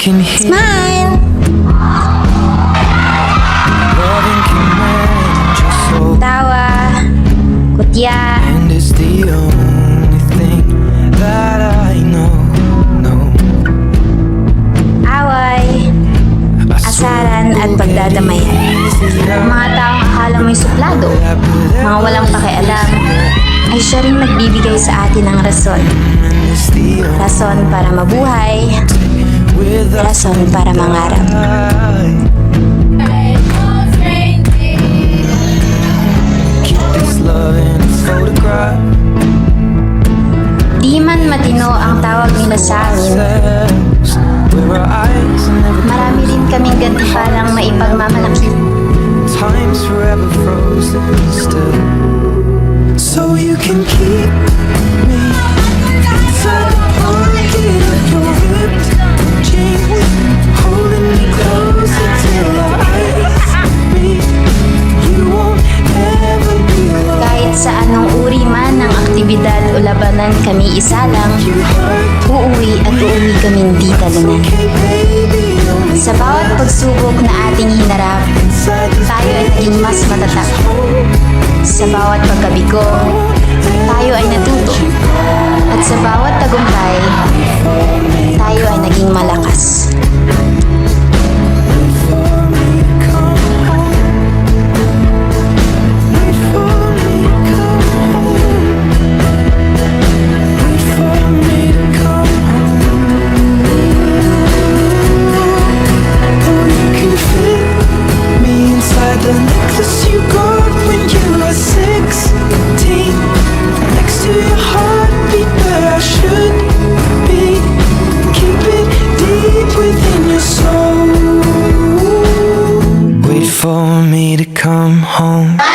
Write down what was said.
can heal. Smile! Tawa! Kutya! And it's the only thing that I know. No. Away! Asaran at pagdadamayan. Mga taong akala mo'y suplado, mga walang pakialam, ay siya rin nagbibigay sa atin ng rason. Rason para mabuhay. Rason para mangarap. Di man matino ang tawag nila sa amin, marami rin kaming gantimpalang maipagmamalaki. Time's forever frozen still. So you can keep man ng aktibidad o labanan kami isa lang, uuwi at uuwi kaming di talunan. Sa bawat pagsubok na ating hinarap, tayo ay naging mas matatag. Sa bawat pagkabigo, tayo ay natuto. At sa bawat tagumpay, tayo ay naging malakas. Home